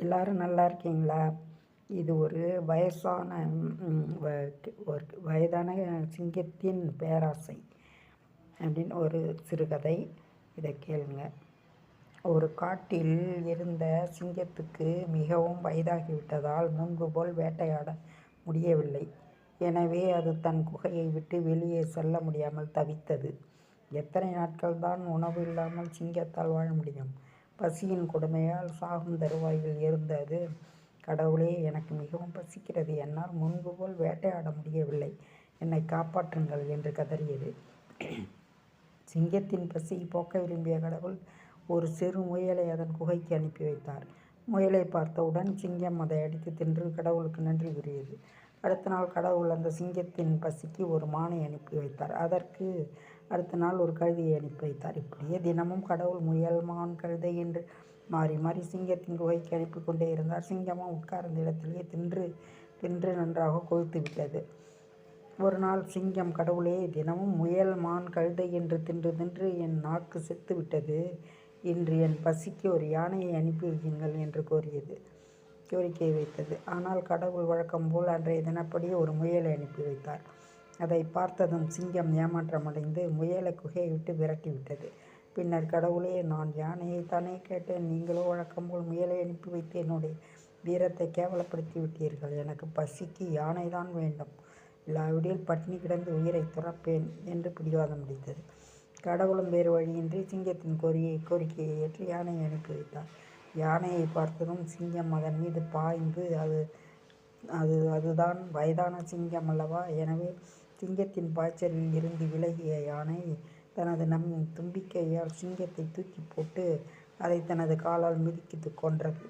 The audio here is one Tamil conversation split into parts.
எல்லாரும் நல்லா இருக்கீங்களா? இது ஒரு வயசான வ- ஒரு வயதான சிங்கத்தின் பேராசை அப்படின்னு ஒரு சிறுகதை. இதை கேளுங்க. ஒரு காட்டில் இருந்த சிங்கத்துக்கு மிகவும் வயதாகிவிட்டதால் முன்பு போல் வேட்டையாட முடியவில்லை. எனவே அது தன் குகையை விட்டு வெளியே செல்ல முடியாமல் தவித்தது. எத்தனை நாட்கள் தான் உணவு இல்லாமல் சிங்கத்தால் வாழ முடியும்? பசியின் கொடுமையால் சாகும் தருவாயில் இருந்தது கடவுளே எனக்கு மிகவும் பசிக்கிறது. என்னால் முன்பு போல் வேட்டையாட முடியவில்லை. என்னை காப்பாற்றுங்கள் என்று கதறியது. சிங்கத்தின் பசியை போக்க விரும்பிய கடவுள் ஒரு சிறு முயலை அதன் குகைக்கு அனுப்பி வைத்தார். முயலை பார்த்தவுடன் சிங்கம் அதை அடித்து தின்று கடவுளுக்கு நன்றி கூறியது. அடுத்த நாள் கடவுள் அந்த சிங்கத்தின் பசிக்கு ஒரு மானை அனுப்பி வைத்தார். அதற்கு அடுத்த நாள் ஒரு கழுதையை அனுப்பி வைத்தார். இப்படியே தினமும் கடவுள் முயல் மான் கழுதை என்று மாறி மாறி சிங்கத்தின் குகைக்கு அனுப்பி கொண்டே இருந்தார். சிங்கமாக உட்கார்ந்த இடத்திலேயே தின்று தின்று நன்றாக கொழுத்து விட்டது. ஒரு நாள் சிங்கம் கடவுளே தினமும் முயல் மான் கழுதை என்று தின்று தின்று என் நாக்கு செத்து விட்டது. இன்று என் பசிக்கு ஒரு யானையை அனுப்பி வையுங்கள் என்று கோரியது கோரிக்கை வைத்தது. ஆனால் கடவுள் வழக்கம் போல் அன்றைய தினப்படி ஒரு முயலை அனுப்பி வைத்தார். அதை பார்த்ததும் சிங்கம் ஏமாற்றமடைந்து முயலை குகையை விட்டு விரட்டி விட்டது பின்னர் கடவுளே நான் யானையை தானே கேட்டேன். நீங்களோ வழக்கம் போல் முயலை அனுப்பி வைத்து என்னுடைய வீரத்தை கேவலப்படுத்தி விட்டீர்கள் எனக்கு பசிக்கு யானை தான் வேண்டும். இல்லாவிடில் பட்டினி கிடந்து உயிரை துறப்பேன் என்று பிடிவாதம் முடித்தது. கடவுளும் வேறு வழியின்றி சிங்கத்தின் கோரியை கோரிக்கையை ஏற்று யானையை அனுப்பி வைத்தார். யானையை பார்த்ததும் சிங்கம் அதன் மீது பாய்ந்து அது அது அதுதான் வயதான சிங்கம் அல்லவா? எனவே சிங்கத்தின் பாய்ச்சலில் இருந்து விலகிய யானை தனது நம் தும்பிக்கையால் சிங்கத்தை தூக்கி போட்டு அதை தனது காலால் மிதிக்கித்து கொன்றது.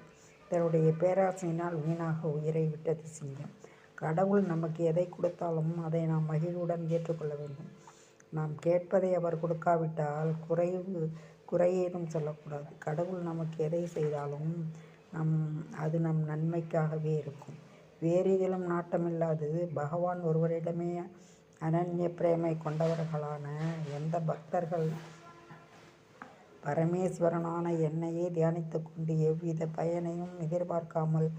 தன்னுடைய பேராசையினால் வீணாக உயிரை விட்டது சிங்கம். கடவுள் நமக்கு எதை கொடுத்தாலும் அதை நாம் மகிழ்வுடன் ஏற்றுக்கொள்ள வேண்டும். நாம் கேட்பதை அவர் கொடுக்காவிட்டால் குறைவு குறையேதும் சொல்லக்கூடாது. கடவுள் நமக்கு எதை செய்தாலும் நம் அது நம் நன்மைக்காகவே இருக்கும். வேறு இதிலும் நாட்டமில்லாது பகவான் ஒருவரிடமே அனன்ய பிரேமை கொண்டவர்களான எந்த பக்தர்கள் பரமேஸ்வரனான என்னையே தியானித்து கொண்டு எவ்வித பயனையும் எதிர்பார்க்காமல்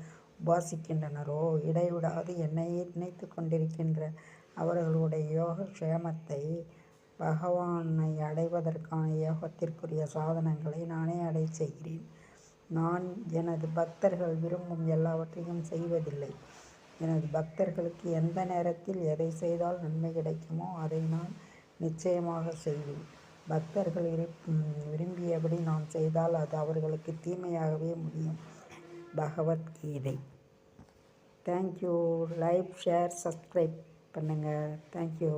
உபாசிக்கின்றனரோ? இடைவிடாது. என்னையே நினைத்து கொண்டிருக்கின்ற அவர்களுடைய யோக க்ஷேமத்தை பகவானை அடைவதற்கான யோகத்திற்குரிய சாதனங்களை நானே அடை செய்கிறேன். நான் எனது பக்தர்கள் விரும்பும் எல்லாவற்றையும் செய்வதில்லை. எனது பக்தர்களுக்கு எந்த நேரத்தில் எதை செய்தால் நன்மை கிடைக்குமோ அதை நான் நிச்சயமாக செய்வேன். பக்தர்கள் விரும்பியபடி நான் செய்தால் அது அவர்களுக்கு தீமையாகவே முடியும். Bhagavad Gita. Thank you like share subscribe பண்ணுங்கள் தேங்க்யூ